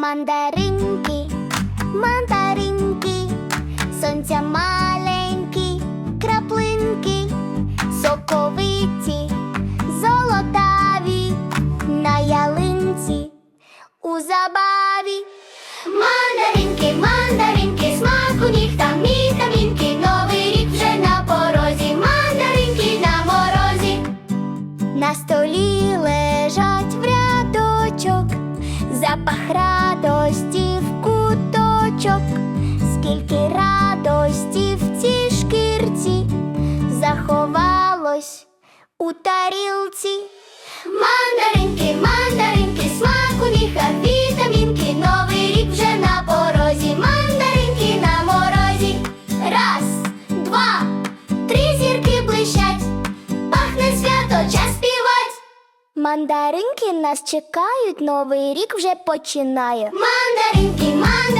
Мандаринки, мандаринки, сонця маленькі, краплинки, соковиті, золотаві на ялинці у забаві. Мандаринки, мандаринки, смак у них там вітамінки, новий рік вже на порозі, мандаринки на морозі. На столі лежать в запах радості в куточок, скільки радості в цій шкірці заховалось у тарілці. Мандаринки нас чекають, новий рік вже починає. Мандаринки, мандаринки,